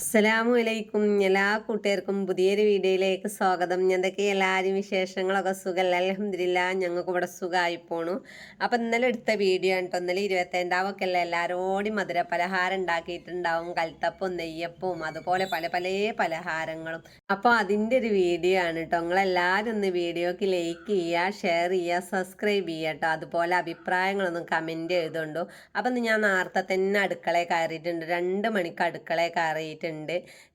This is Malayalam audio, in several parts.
അസ്സലാമു അലൈക്കും. എല്ലാ കൂട്ടുകാർക്കും പുതിയൊരു വീഡിയോയിലേക്ക് സ്വാഗതം. എന്തൊക്കെ എല്ലാവരും വിശേഷങ്ങളൊക്കെ സുഖമല്ല അലഹമില്ല ഞങ്ങൾക്ക് ഇവിടെ സുഖമായി പോണു. അപ്പം ഇന്നലെ എടുത്ത വീഡിയോ ആണ് ഇന്നലെ ഇരുപത്തേണ്ടാവൊക്കെ അല്ലേ? എല്ലാവരോടും മധുര പലഹാരം ഉണ്ടാക്കിയിട്ടുണ്ടാവും. കൽത്തപ്പവും നെയ്യപ്പവും അതുപോലെ പല പല പലഹാരങ്ങളും. അപ്പോൾ അതിന്റെ ഒരു വീഡിയോ ആണ് കേട്ടോ നിങ്ങളെല്ലാവരും ഒന്ന് വീഡിയോക്ക് ലൈക്ക് ചെയ്യുക ഷെയർ ചെയ്യുക സബ്സ്ക്രൈബ് ചെയ്യുക കേട്ടോ അതുപോലെ അഭിപ്രായങ്ങളൊന്നും കമന്റ് എഴുതുണ്ടോ. അപ്പം ഞാൻ നേരത്തെ തന്നെ അടുക്കളയിൽ കയറിയിട്ടുണ്ട്. രണ്ട് മണിക്ക് അടുക്കളയിൽ കയറിയിട്ടുണ്ട്.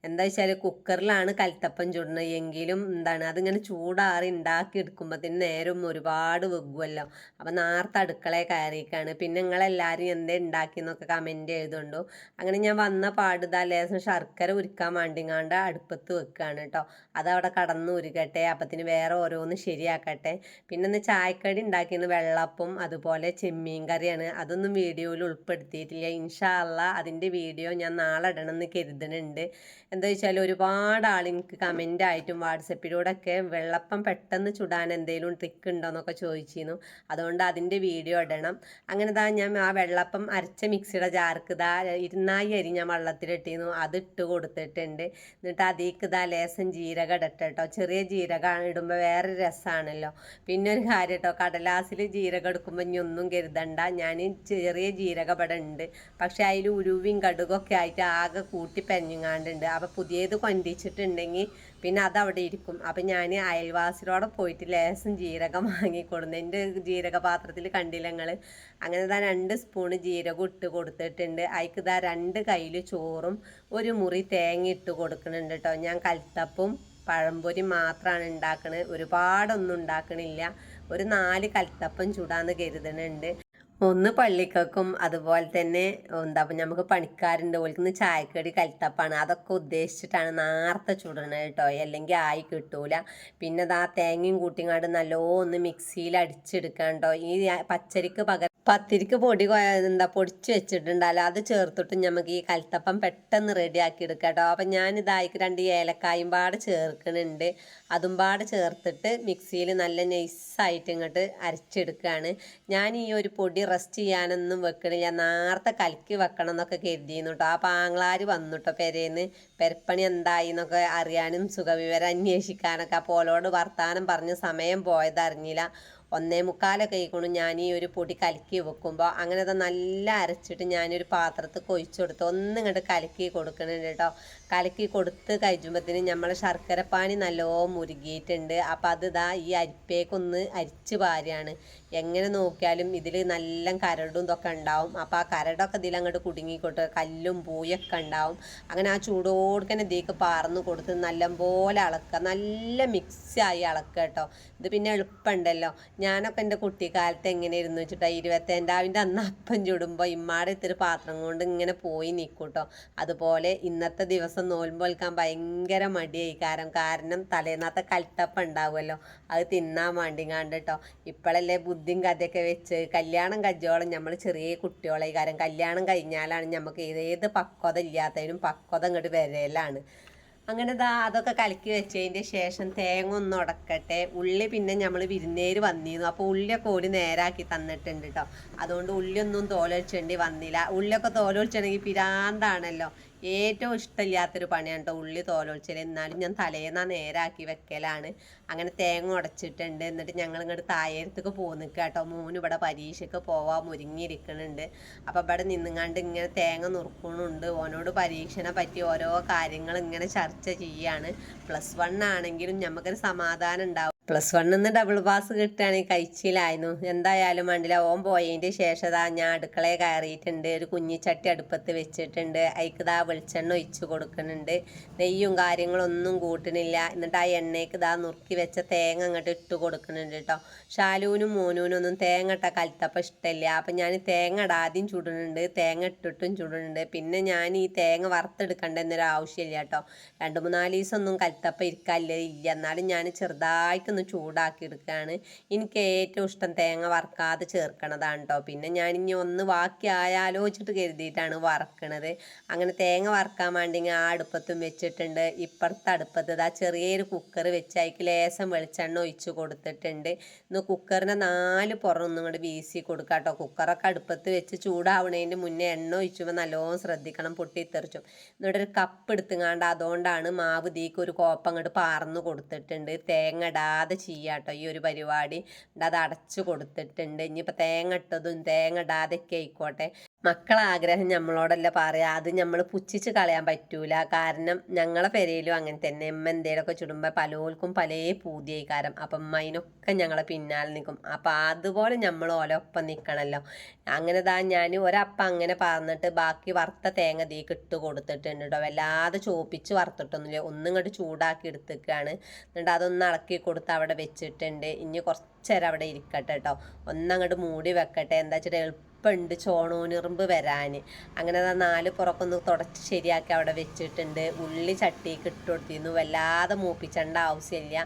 എന്താ വെച്ചാൽ കുക്കറിലാണ് കൽത്തപ്പം ചുടുന്നത്. എങ്കിലും എന്താണ് അതിങ്ങനെ ചൂടാറി ഉണ്ടാക്കി എടുക്കുമ്പോഴത്തേന് നേരം ഒരുപാട് വെക്കുമല്ലോ അപ്പം നേരത്തെ അടുക്കളയെ കയറിയിക്കാണ് പിന്നെ നിങ്ങളെല്ലാവരും എന്തേ ഉണ്ടാക്കിയെന്നൊക്കെ കമന്റ് എഴുതുണ്ടോ അങ്ങനെ ഞാൻ വന്ന പാടുതാ ലേശം ശർക്കര ഉരുക്കാൻ വേണ്ടിങ്ങാണ്ട് അടുപ്പത്ത് വെക്കുകയാണ് കേട്ടോ. അതവിടെ കടന്ന് ഉരുകട്ടെ. അപ്പത്തിന് വേറെ ഓരോന്ന് ശരിയാക്കട്ടെ. പിന്നെ ഇന്ന് ചായക്കടി ഉണ്ടാക്കിയത് വെള്ളപ്പം അതുപോലെ ചെമ്മീൻ കറിയാണ്. അതൊന്നും വീഡിയോയിൽ ഉൾപ്പെടുത്തിയിട്ടില്ല. ഇൻഷാ അള്ളാ അതിന്റെ വീഡിയോ ഞാൻ നാളെ ഇടണമെന്ന് കരുതുന്നുണ്ട് എന്താ വെച്ചാൽ ഒരുപാട് ആൾ എനിക്ക് കമന്റ് ആയിട്ടും വാട്സപ്പിലൂടെ ഒക്കെ വെള്ളപ്പം പെട്ടെന്ന് ചുടാൻ എന്തെങ്കിലും ട്രിക്ക് ഉണ്ടോ എന്നൊക്കെ ചോദിച്ചിരുന്നു. അതുകൊണ്ട് അതിന്റെ വീഡിയോ ഇടണം. അങ്ങനെ താ ഞാൻ ആ വെള്ളപ്പം അരച്ച മിക്സിയുടെ ജാർക്ക് ഇതാ ഇരുന്നായി അരി ഞാൻ വെള്ളത്തിലിട്ടിരുന്നു. അത് ഇട്ട് കൊടുത്തിട്ടുണ്ട്. എന്നിട്ട് അതിലേക്ക് ഇതാ ലേശം ജീരകം ഇടട്ടെ കേട്ടോ ചെറിയ ജീരകം ഇടുമ്പോൾ വേറെ രസമാണല്ലോ പിന്നെ ഒരു കാര്യം കേട്ടോ കടലാസിൽ ജീരകം എടുക്കുമ്പോൾ ഇനി ഒന്നും കരുതണ്ട. ഞാൻ ചെറിയ ജീരകം ഉണ്ട്. പക്ഷെ അതിൽ ഉരുവിയും കടുകൊക്കെ ആയിട്ട് ആകെ കൂട്ടി പെഞ്ഞങ്ങാണ്ടുണ്ട് അപ്പോൾ പുതിയത് കൊണ്ടിച്ചിട്ടുണ്ടെങ്കിൽ പിന്നെ അത് അവിടെ ഇരിക്കും. അപ്പം ഞാൻ അയൽവാസിയോടെ പോയിട്ട് ലേശം ജീരകം വാങ്ങിക്കൊടുന്നു. എന്റെ ജീരക പാത്രത്തിൽ കണ്ടില്ല ഞങ്ങൾ അങ്ങനെ ഇതാ രണ്ട് സ്പൂണ് ജീരകം ഇട്ട് കൊടുത്തിട്ടുണ്ട്. അതിക്ക് ഇതാ രണ്ട് കയ്യിൽ ചോറും ഒരു മുറി തേങ്ങ ഇട്ട് കൊടുക്കുന്നുണ്ട് കേട്ടോ ഞാൻ കൽത്തപ്പും പഴംപൊരി മാത്രമാണ് ഉണ്ടാക്കുന്നത് ഒരുപാടൊന്നും ഉണ്ടാക്കണില്ല ഒരു നാല് കൽത്തപ്പം ചൂടാന്ന് കരുതണുണ്ട്. ഒന്ന് പള്ളിക്കും അതുപോലെ തന്നെ എന്താ നമുക്ക് പണിക്കാരുണ്ട് ഓൽക്കുന്ന ചായക്കടി കൽത്തപ്പാണ് അതൊക്കെ ഉദ്ദേശിച്ചിട്ടാണ് നേരത്തെ ചുടണത് കേട്ടോ. അല്ലെങ്കിൽ ആയി കിട്ടൂല. പിന്നെ അത് ആ തേങ്ങയും കൂട്ടിങ്ങാണ്ട് നല്ലോ ഒന്ന് മിക്സിയിൽ അടിച്ചെടുക്കാൻ കേട്ടോ. ഈ പച്ചരിക്ക് പകരം പത്തിരിക്ക് പൊടി എന്താ പൊടിച്ച് വെച്ചിട്ടുണ്ടല്ലോ അത് ചേർത്തിട്ട് നമുക്ക് ഈ കൽത്തപ്പം പെട്ടെന്ന് റെഡിയാക്കി എടുക്കാം കേട്ടോ അപ്പം ഞാൻ ഇതായിക്ക് രണ്ട് ഏലക്കായും പാട് ചേർക്കുന്നുണ്ട് അതും പാട് ചേർത്തിട്ട് മിക്സിയിൽ നല്ല നൈസായിട്ട് ഇങ്ങോട്ട് അരച്ചെടുക്കുകയാണ് ഞാൻ ഈ ഒരു പൊടി റെസ്റ്റ് ചെയ്യാനൊന്നും വെക്കണില്ല. നേരത്തെ കലക്കി വെക്കണം എന്നൊക്കെ കരുതിയിരുന്നു കേട്ടോ ആ പാങ്ങളാർ വന്നു കേട്ടോ പെരേന്ന്. പെരപ്പണി എന്തായി എന്നൊക്കെ അറിയാനും സുഖവിവരം അന്വേഷിക്കാനൊക്കെ. അപ്പോൾ ഓളോട് വർത്താനം പറഞ്ഞ് സമയം പോയത് അറിഞ്ഞില്ല ഒന്നേ മുക്കാലൊക്കെ കൈകൊണ്ട് ഞാൻ ഈ ഒരു പൊടി കലക്കി വെക്കുമ്പോൾ അങ്ങനെ അത് നല്ല അരച്ചിട്ട് ഞാനൊരു പാത്രത്തിൽ കൊഴിച്ചു കൊടുത്ത് ഒന്നും ഇങ്ങോട്ട് കലക്കി കൊടുക്കുന്നുണ്ട് കേട്ടോ. കലക്കി കൊടുത്ത് കഴിയുമ്പോഴത്തേന് നമ്മൾ ശർക്കരപ്പാനി നല്ലോ മുരുകിയിട്ടുണ്ട് അപ്പം അത് ഇതാ ഈ അരിപ്പേക്കൊന്ന് അരിച്ച് പാരിയാണ് എങ്ങനെ നോക്കിയാലും ഇതിൽ നല്ല കരടും ഇതൊക്കെ ഉണ്ടാവും. അപ്പോൾ ആ കരടൊക്കെ ഇതിൽ അങ്ങോട്ട് കുടുങ്ങിക്കോട്ട് കല്ലും പൂയൊക്കെ ഉണ്ടാവും. അങ്ങനെ ആ ചൂടോടുക്കനെ ഇതിലേക്ക് പാർന്ന് കൊടുത്ത് നല്ലപോലെ അളക്കുക നല്ല മിക്സായി അളക്കുക കേട്ടോ. ഇത് പിന്നെ എളുപ്പമുണ്ടല്ലോ ഞാനൊക്കെ എന്റെ കുട്ടിക്കാലത്ത് എങ്ങനെയായിരുന്നു വെച്ചിട്ടാ ഇരുപത്തേണ്ടാവിന്റെ അന്ന് അപ്പം ചുടുമ്പോൾ ഇമ്മാടെ ഇത്തിരി പാത്രം കൊണ്ട് ഇങ്ങനെ പോയി നിൽക്കൂട്ടോ അതുപോലെ ഇന്നത്തെ ദിവസം നോൽമ്പ് വെൽക്കാൻ ഭയങ്കര മടിയായി. കാരണം കാരണം തലേന്നത്തെ കൽത്തപ്പം ഉണ്ടാവുമല്ലോ. അത് തിന്നാൻ വേണ്ടിങ്ങാണ്ട് കേട്ടോ ഇപ്പോഴല്ലേ ബുദ്ധിയും കഥയൊക്കെ വെച്ച് കല്യാണം കജ്ജോളം നമ്മൾ ചെറിയ കുട്ടികളെ കാരണം കല്യാണം കഴിഞ്ഞാലാണ് നമുക്ക് ഏത് പക്വത ഇല്ലാത്തതിനും പക്വത ഇങ്ങോട്ട് വരലാണ്. അങ്ങനെ ദാ അതൊക്കെ കലക്കി വെച്ചതിന്റെ ശേഷം തേങ്ങ ഒന്ന് ഉടക്കട്ടെ. ഉള്ളി പിന്നെ നമ്മൾ വിരുന്നേര് വന്നിരുന്നു. അപ്പോൾ ഉള്ളിയൊക്കെ ഓടി നേരാക്കി തന്നിട്ടുണ്ട് കേട്ടോ അതുകൊണ്ട് ഉള്ളിയൊന്നും തോലൊഴിച്ചേണ്ടി വന്നില്ല. ഉള്ളിയൊക്കെ തോലൊഴിച്ചണെങ്കിൽ പിരാന്താണല്ലോ. ഏറ്റവും ഇഷ്ടമില്ലാത്തൊരു പണിയാണ് കേട്ടോ ഉള്ളി തോലൊഴിച്ചത് എന്നാലും ഞാൻ തലേന്നാ നേരാക്കി വെക്കലാണ്. അങ്ങനെ തേങ്ങ ഉടച്ചിട്ടുണ്ട്. എന്നിട്ട് ഞങ്ങൾ ഇങ്ങോട്ട് തായേരത്തേക്ക് പോകുന്നു നിൽക്കുക കേട്ടോ മോന് ഇവിടെ പരീക്ഷയ്ക്ക് പോവാൻ മുരുങ്ങിയിരിക്കുന്നുണ്ട് അപ്പം ഇവിടെ നിന്നുങ്ങാണ്ട് ഇങ്ങനെ തേങ്ങ നുറുക്കണുണ്ട്. ഓനോട് പരീക്ഷനെ പറ്റി ഓരോ കാര്യങ്ങൾ ഇങ്ങനെ ചർച്ച ചെയ്യാണ്. പ്ലസ് വൺ ആണെങ്കിലും നമുക്കൊരു സമാധാനം ഉണ്ടാവും. പ്ലസ് വണ്ണിൽ നിന്ന് ഡബിൾ പാസ് കിട്ടുകയാണെങ്കിൽ കഴിച്ചില്ലായിരുന്നു. എന്തായാലും മണ്ടില ഓൻ പോയതിന്റെ ശേഷം ഞാൻ അടുക്കളയിൽ കയറിയിട്ടുണ്ട്. ഒരു കുഞ്ഞിച്ചട്ടി അടുപ്പത്ത് വെച്ചിട്ടുണ്ട്. അതിക്ക് ദാ വെളിച്ചെണ്ണ ഒഴിച്ചു കൊടുക്കുന്നുണ്ട്. നെയ്യും കാര്യങ്ങളൊന്നും കൂട്ടണില്ല എന്നിട്ട് ആ എണ്ണയ്ക്ക് ദാ നുറുക്കി വെച്ച തേങ്ങ അങ്ങോട്ട് ഇട്ട് കൊടുക്കുന്നുണ്ട് കേട്ടോ ഷാലൂനും മോനൂനും ഒന്നും തേങ്ങ ഇട്ട കലത്തപ്പം ഇഷ്ടമില്ല. അപ്പം ഞാൻ തേങ്ങ ഇടാദ്യം ചുടുന്നുണ്ട്. തേങ്ങ ഇട്ടിട്ടും ചുടുന്നുണ്ട്. പിന്നെ ഞാൻ ഈ തേങ്ങ വറുത്തെടുക്കേണ്ട എന്നൊരു ആവശ്യമില്ല കേട്ടോ രണ്ട് മൂന്നാൽ ദിവസം ഒന്നും കലത്തപ്പം ഇരിക്കാല്ലേ ഇല്ല. എന്നാലും ഞാൻ ചെറുതായിട്ട് ഒന്ന് ചൂടാക്കി എടുക്കുകയാണ് എനിക്ക് ഏറ്റവും ഇഷ്ടം തേങ്ങ വറക്കാതെ ചേർക്കണതാണ് കേട്ടോ പിന്നെ ഞാൻ ഇനി ഒന്ന് ബാക്കി ആലോചിച്ചിട്ട് കരുതിയിട്ടാണ് വറക്കണത്. അങ്ങനെ തേങ്ങ വറക്കാൻ വേണ്ടി ആ അടുപ്പത്തും വെച്ചിട്ടുണ്ട്. ഇപ്പുറത്തെ അടുപ്പത്ത് ഇതാ ചെറിയൊരു കുക്കർ വെച്ച് അതിക്ക് ലേശം വെളിച്ചെണ്ണ ഒഴിച്ച് കൊടുത്തിട്ടുണ്ട്. ഇന്ന് കുക്കറിന്റെ നാല് പുറം ഒന്നും കൂടി വീശി കൊടുക്കാം കേട്ടോ കുക്കറൊക്കെ അടുപ്പത്ത് വെച്ച് ചൂടാവണതിന്റെ മുന്നേ എണ്ണ ഒഴിച്ചുമ്പോൾ നല്ലോണം ശ്രദ്ധിക്കണം പൊട്ടിത്തെറിച്ചും എന്നിട്ട് ഒരു കപ്പ് എടുത്തുങ്ങാണ്ട് അതുകൊണ്ടാണ് മാവ് തീക്ക് ഒരു കോപ്പം അങ്ങോട്ട് പാർന്ന് കൊടുത്തിട്ടുണ്ട്. തേങ്ങ ചെയ്യാട്ടോ. ഈ ഒരു പരിപാടി. അത് അടച്ചു കൊടുത്തിട്ടുണ്ട്. ഇനിയിപ്പോൾ തേങ്ങ ഇട്ടതും തേങ്ങ ഇടാതെയൊക്കെ ആയിക്കോട്ടെ. മക്കളെ ആഗ്രഹം നമ്മളോടല്ല പറയാ. അത് നമ്മൾ പുച്ഛിച്ച് കളയാൻ പറ്റൂല. കാരണം ഞങ്ങളെ പെരയിലും അങ്ങനെ തന്നെ. ഉമ്മ എന്തേലൊക്കെ ചുടുമ്പോൾ പലോൽക്കും പല പൂതിയായിക്കാരം. അപ്പം ഉമ്മ അതിനൊക്കെ ഞങ്ങളെ പിന്നാലെ നിൽക്കും അപ്പം അതുപോലെ നമ്മൾ ഓലൊപ്പം നിൽക്കണമല്ലോ അങ്ങനെ താ ഞാൻ ഒരപ്പ അങ്ങനെ പറഞ്ഞിട്ട് ബാക്കി വറുത്ത തേങ്ങ തീക്ക് ഇട്ട് കൊടുത്തിട്ടുണ്ട് കേട്ടോ വല്ലാതെ ചോപ്പിച്ച് വറുത്തിട്ടൊന്നുമില്ല. ഒന്നും ഇങ്ങോട്ട് ചൂടാക്കി എടുത്തിക്കാണ്. എന്നിട്ട് അതൊന്ന് ഇളക്കി കൊടുത്ത് അവിടെ വെച്ചിട്ടുണ്ട്. ഇനി കുറച്ചേരം അവിടെ ഇരിക്കട്ടെ കേട്ടോ ഒന്നങ്ങോട്ട് മൂടി വെക്കട്ടെ. എന്താ വെച്ചിട്ട് എളുപ്പമുണ്ട് ചോണൂനിറുമ്പ് വരാൻ അങ്ങനെ ആ നാല് പുറക്കൊന്ന് തുടച്ച് ശരിയാക്കി അവിടെ വെച്ചിട്ടുണ്ട്. ഉള്ളി ചട്ടിക്ക് ഇട്ട് കൊടുത്തിരുന്നു. വല്ലാതെ മൂപ്പിച്ചേണ്ട ആവശ്യമില്ല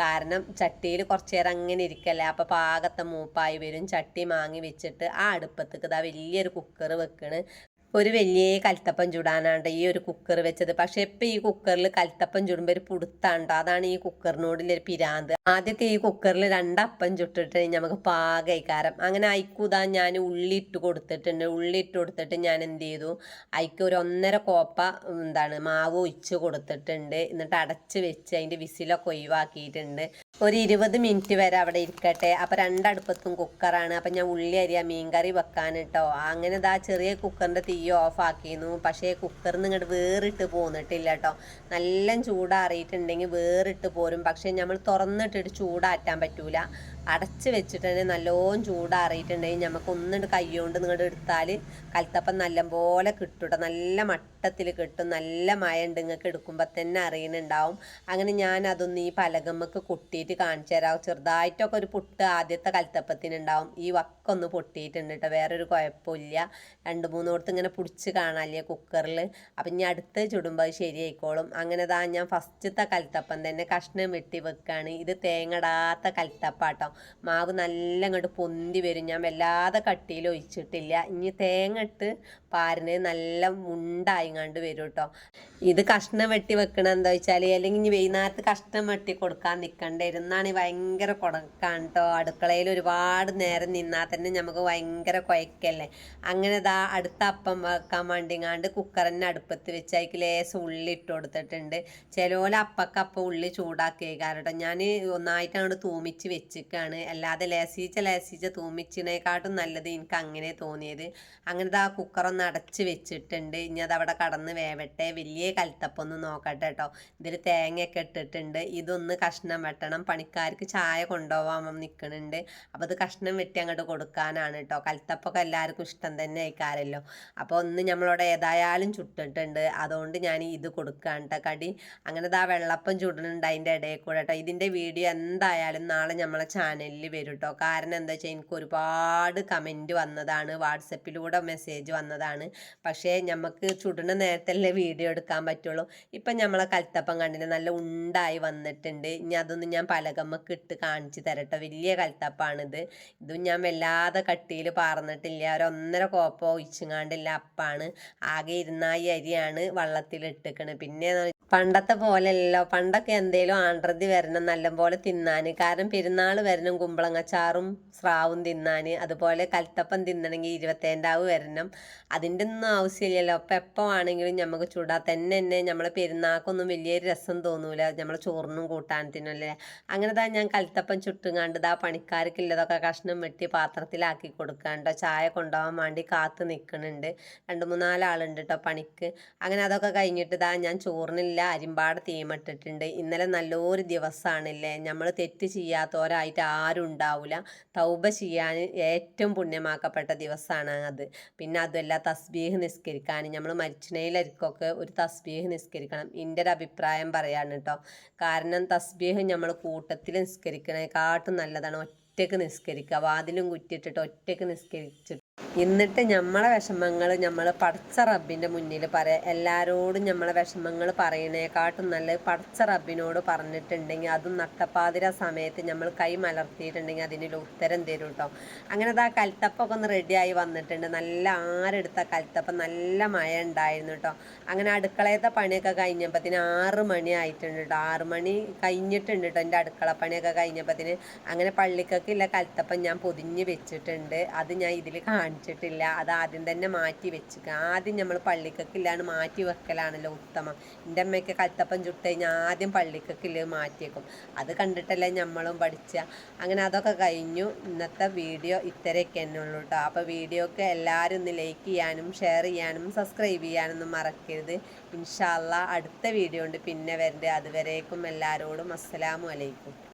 കാരണം ചട്ടിയിൽ കുറച്ച് നേരം അങ്ങനെ ഇരിക്കല്ലേ. അപ്പോൾ പാകത്തെ മൂപ്പായി വരും. ചട്ടി മാങ്ങി വെച്ചിട്ട് ആ അടുപ്പത്തേക്ക് ഇതാ വലിയൊരു കുക്കർ വെക്കണ്. ഒരു വലിയ കൽത്തപ്പം ചുടാനാണ്ട് ഈ ഒരു കുക്കർ വെച്ചത്. പക്ഷെ ഇപ്പം ഈ കുക്കറിൽ കൽത്തപ്പം ചുടുമ്പോൾ ഒരു പുടുത്താണ്ട്? അതാണ് ഈ കുക്കറിനോടുള്ളൊരു പിരാന്ത്. ആദ്യത്തെ ഈ കുക്കറിൽ രണ്ടപ്പം ചുട്ടിട്ട് നമുക്ക് പാകൈക്കാരം അങ്ങനെ അയക്കൂതാ ഞാൻ ഉള്ളി ഇട്ട് കൊടുത്തിട്ടുണ്ട്. ഉള്ളി ഇട്ട് കൊടുത്തിട്ട് ഞാൻ എന്ത് ചെയ്തു? അയക്ക് ഒരു ഒന്നര കോപ്പ എന്താണ് മാവ് ഒഴിച്ച് കൊടുത്തിട്ടുണ്ട്. എന്നിട്ട് അടച്ച് വെച്ച് അതിന്റെ വിസിലൊക്കെ ഒഴിവാക്കിയിട്ടുണ്ട്. ഒരു ഇരുപത് മിനിറ്റ് വരെ അവിടെ ഇരിക്കട്ടെ. അപ്പം രണ്ടടുപ്പത്തും കുക്കറാണ്. അപ്പം ഞാൻ ഉള്ളി അരിയാ മീൻകറി വെക്കാൻ കേട്ടോ അങ്ങനെ ഇതാ ചെറിയ കുക്കറിന്റെ തീ ഓഫ് ആക്കിയിരുന്നു. പക്ഷേ കുക്കറിൽ നിന്ന് ഇങ്ങോട്ട് വേറിട്ട് പോന്നിട്ടില്ല കേട്ടോ നല്ല ചൂടാറിയിട്ടുണ്ടെങ്കിൽ വേറിട്ട് പോരും. പക്ഷേ നമ്മൾ തുറന്നിട്ടിട്ട് ചൂടാറ്റാൻ പറ്റൂല. അടച്ച് വെച്ചിട്ടുണ്ടെങ്കിൽ നല്ലോണം ചൂടാറിയിട്ടുണ്ടെങ്കിൽ നമുക്ക് ഒന്നിട്ട് കൈകൊണ്ട് നിങ്ങളുടെ എടുത്താൽ കൽത്തപ്പം നല്ലപോലെ കിട്ടും നല്ല മട്ടത്തിൽ കിട്ടും. നല്ല മഴ ഉണ്ട് നിങ്ങൾക്ക് എടുക്കുമ്പോൾ തന്നെ അറിയുന്നുണ്ടാവും അങ്ങനെ ഞാൻ അതൊന്ന് ഈ പലകമ്മക്ക് കൊട്ടിയിട്ട് കാണിച്ചു തരാം. ചെറുതായിട്ടൊക്കെ ഒരു പുട്ട് ആദ്യത്തെ കൽത്തപ്പത്തിനുണ്ടാവും. ഈ വക്കൊന്ന് പൊട്ടിയിട്ടുണ്ട് കേട്ടോ വേറൊരു കുഴപ്പമില്ല. രണ്ട് മൂന്നോടത്ത് ഇങ്ങനെ പിടിച്ച് കാണാല്ലേ കുക്കറിൽ അപ്പം ഇനി അടുത്ത് ചുടുമ്പോൾ അത് ശരിയായിക്കോളും. അങ്ങനെ ഞാൻ ഫസ്റ്റത്തെ കൽത്തപ്പം തന്നെ കഷ്ണം വെട്ടി വെക്കുകയാണ് ഇത് തേങ്ങടാത്ത കൽത്തപ്പാട്ടോ. മാവ് നല്ല അങ്ങോട്ട് പൊന്തി വരും. ഞാൻ വല്ലാതെ കട്ടിയിൽ ഒഴിച്ചിട്ടില്ല. ഇനി തേങ്ങ ഇട്ട് പാരന് നല്ല മുണ്ടായി കണ്ട് വരും കേട്ടോ ഇത് കഷ്ണം വെട്ടി വെക്കണം എന്താ വെച്ചാൽ അല്ലെങ്കിൽ ഇനി വൈകുന്നേരത്ത് കഷ്ണം വെട്ടി കൊടുക്കാൻ നിൽക്കണ്ടേ ഇരുന്നാണ് ഭയങ്കര കുടക്കാൻ കേട്ടോ അടുക്കളയിൽ ഒരുപാട് നേരം നിന്നാൽ തന്നെ നമുക്ക് ഭയങ്കര കുഴക്കല്ലേ അങ്ങനെ ദാ അടുത്ത അപ്പം വെക്കാൻ വേണ്ടിങ്ങാണ്ട് കുക്കറിന്റെ അടുപ്പത്ത് വെച്ച് അതിക്ക് ഉള്ളി ഇട്ട് കൊടുത്തിട്ടുണ്ട്. ചിലോല അപ്പക്കപ്പം ഉള്ളി ചൂടാക്കി കേട്ടോ ഞാൻ ഒന്നായിട്ടാണ് തൂമിച്ച് വെച്ചിക്കാണ് അല്ലാതെ ലേസീച്ച ലേസീച്ച തൂമിച്ചിനേക്കാട്ടും നല്ലത് എനിക്ക് അങ്ങനെ തോന്നിയത്. അങ്ങനത്തെ ആ കുക്കറൊന്ന് അടച്ച് വെച്ചിട്ടുണ്ട്. ഇനി അതവിടെ കടന്ന് വേവട്ടെ. വലിയ കൽത്തപ്പം ഒന്ന് നോക്കട്ടെ കേട്ടോ ഇതിൽ തേങ്ങയൊക്കെ ഇട്ടിട്ടുണ്ട്. ഇതൊന്ന് കഷ്ണം വെട്ടണം. പണിക്കാർക്ക് ചായ കൊണ്ടുപോകാൻ നിൽക്കുന്നുണ്ട് അപ്പോൾ അത് കഷ്ണം വെട്ടി അങ്ങോട്ട് കൊടുക്കാനാണ് കേട്ടോ കൽത്തപ്പൊക്കെ എല്ലാവർക്കും ഇഷ്ടം തന്നെ ആയിക്കാരല്ലോ. അപ്പോൾ ഒന്ന് നമ്മളവിടെ ഏതായാലും ചുട്ടിട്ടുണ്ട്. അതുകൊണ്ട് ഞാൻ ഇത് കൊടുക്കാൻ കേട്ടോ കടി. അങ്ങനെ ആ വെള്ളപ്പം ചുടുന്നുണ്ട് അതിന്റെ ഇടയിൽ കൂടെ കേട്ടോ ഇതിന്റെ വീഡിയോ എന്തായാലും നാളെ നമ്മളെ ചാനലിൽ വരും കേട്ടോ കാരണം എന്താ വെച്ചാൽ എനിക്ക് ഒരുപാട് കമന്റ് വന്നതാണ്. വാട്സപ്പിലൂടെ മെസ്സേജ് വന്നതാണ്. പക്ഷേ നമുക്ക് ചുടുന്ന നേരത്തല്ലേ വീഡിയോ എടുക്കാൻ പറ്റുള്ളൂ. ഇപ്പം നമ്മളെ കൽത്തപ്പം കണ്ടിട്ട് നല്ല ഉണ്ടായി വന്നിട്ടുണ്ട്. ഇനി അതൊന്നും ഞാൻ പലകമ്മക്ക് ഇട്ട് കാണിച്ച് തരട്ടോ. വലിയ കൽത്തപ്പാണിത്. ഇതും ഞാൻ വല്ലാതെ കട്ടിയിൽ പാർന്നിട്ടില്ല. ഒരൊന്നര കോപ്പ ഒഴിച്ചുങ്ങാണ്ടില്ല അപ്പാണ്. ആകെ ഇരുന്നായി അരിയാണ് വള്ളത്തിലിട്ടിക്കണ് പിന്നെ പണ്ടത്തെ പോലെയല്ലോ പണ്ടൊക്കെ എന്തേലും ആണ്ടതി വരണം നല്ലപോലെ തിന്നാൻ കാരണം പെരുന്നാൾ വരണം കുമ്പളങ്ങച്ചാറും സ്രാവും തിന്നാൻ അതുപോലെ കൽത്തപ്പം തിന്നണമെങ്കിൽ ഇരുപത്തേണ്ടാവ് വരണം. അതിന്റെ ഒന്നും ആവശ്യമില്ലല്ലോ. അപ്പം എപ്പോൾ ആണെങ്കിലും നമുക്ക് ചൂടാ. തന്നെ തന്നെ നമ്മളെ പെരുന്നാക്കൊന്നും വലിയൊരു രസം തോന്നൂല. നമ്മളെ ചോറിനും കൂട്ടാനത്തിനല്ലേ അങ്ങനെ താ ഞാൻ കൽത്തപ്പം ചുട്ടുങ്ങാണ്ട് ഇതാ പണിക്കാർക്കുള്ളതൊക്കെ കഷ്ണം വെട്ടി പാത്രത്തിലാക്കി കൊടുക്കാണ്ടോ ചായ കൊണ്ടുപോകാൻ വേണ്ടി കാത്ത് നിൽക്കുന്നുണ്ട്. രണ്ട് മൂന്നാലാളുണ്ട് കേട്ടോ പണിക്ക്. അങ്ങനെ അതൊക്കെ കഴിഞ്ഞിട്ട് ഇതാ ഞാൻ ചോറിനില്ല അരിമ്പാട് തീമിട്ടിട്ടുണ്ട് ഇന്നലെ നല്ലൊരു ദിവസമാണല്ലേ? നമ്മൾ തെറ്റ് ചെയ്യാത്തവരായിട്ട് ആരും ഉണ്ടാവില്ല തൗബ ചെയ്യാൻ ഏറ്റവും പുണ്യമാക്കപ്പെട്ട ദിവസമാണ് അത്. പിന്നെ അതുമല്ല തസ്ബീഹ് നിസ്കരിക്കാൻ നമ്മൾ മരിച്ചിനയിലൊക്കെ ഒരു തസ്ബീഹ് നിസ്കരിക്കണം. എന്റെ ഒരു അഭിപ്രായം പറയാണ് കേട്ടോ കാരണം തസ്ബീഹ് നമ്മൾ കൂട്ടത്തിൽ നിസ്കരിക്കണേക്കാട്ടും നല്ലതാണ്. ഒറ്റയ്ക്ക് നിസ്കരിക്കുക വാതിലും കുറ്റിയിട്ടിട്ട് ഒറ്റയ്ക്ക് നിസ്കരിച്ചിട്ട് എന്നിട്ട് നമ്മളെ വിഷമങ്ങൾ നമ്മൾ പടച്ച റബ്ബിന്റെ മുന്നിൽ പറയാം എല്ലാവരോടും നമ്മളെ വിഷമങ്ങൾ പറയണേക്കാട്ടും നല്ല പടച്ച റബ്ബിനോട് പറഞ്ഞിട്ടുണ്ടെങ്കിൽ അതും നട്ടപ്പാതിര സമയത്ത് നമ്മൾ കൈ മലർത്തിയിട്ടുണ്ടെങ്കിൽ അതിനുള്ള ഉത്തരം തരും കേട്ടോ അങ്ങനെ അത് ആ കൽത്തപ്പൊക്കെ ഒന്ന് റെഡിയായി വന്നിട്ടുണ്ട്. നല്ല ആരെടുത്ത കൽത്തപ്പം? നല്ല മഴ ഉണ്ടായിരുന്നു കേട്ടോ അങ്ങനെ അടുക്കളയത്തെ പണിയൊക്കെ കഴിഞ്ഞപ്പത്തിന് ആറ് മണി ആയിട്ടുണ്ട് കേട്ടോ ആറ് മണി കഴിഞ്ഞിട്ടുണ്ട് കേട്ടോ എന്റെ അടുക്കള പണിയൊക്കെ കഴിഞ്ഞപ്പത്തിന്. അങ്ങനെ പള്ളിക്കൊക്കെ ഇല്ല കൽത്തപ്പം ഞാൻ പൊതിഞ്ഞ് വെച്ചിട്ടുണ്ട്. അത് ഞാൻ ഇതിൽ കാണിച്ചിട്ടില്ല. അത് ആദ്യം തന്നെ മാറ്റി വെച്ചിക്കുക ആദ്യം നമ്മൾ പള്ളിക്കക്കില്ലാണ് മാറ്റി വെക്കലാണല്ലോ ഉത്തമം. എന്റെ അമ്മയ്ക്ക് കൽത്തപ്പം ചുട്ട് കഴിഞ്ഞാൽ ആദ്യം പള്ളിക്കക്കിൽ മാറ്റി വെക്കും അത് കണ്ടിട്ടല്ലേ നമ്മളും പഠിച്ച. അങ്ങനെ അതൊക്കെ കഴിഞ്ഞു. ഇന്നത്തെ വീഡിയോ ഇത്രയൊക്കെ തന്നെ ഉള്ളൂ കേട്ടോ അപ്പോൾ വീഡിയോക്ക് എല്ലാവരും ഒന്ന് ലൈക്ക് ചെയ്യാനും ഷെയർ ചെയ്യാനും സബ്സ്ക്രൈബ് ചെയ്യാനൊന്നും മറക്കരുത്. ഇൻഷാല്ല അടുത്ത വീഡിയോ ഉണ്ട്. പിന്നെ വരണ്ടേ. അതുവരേക്കും എല്ലാവരോടും അസ്സലാമു അലൈക്കും.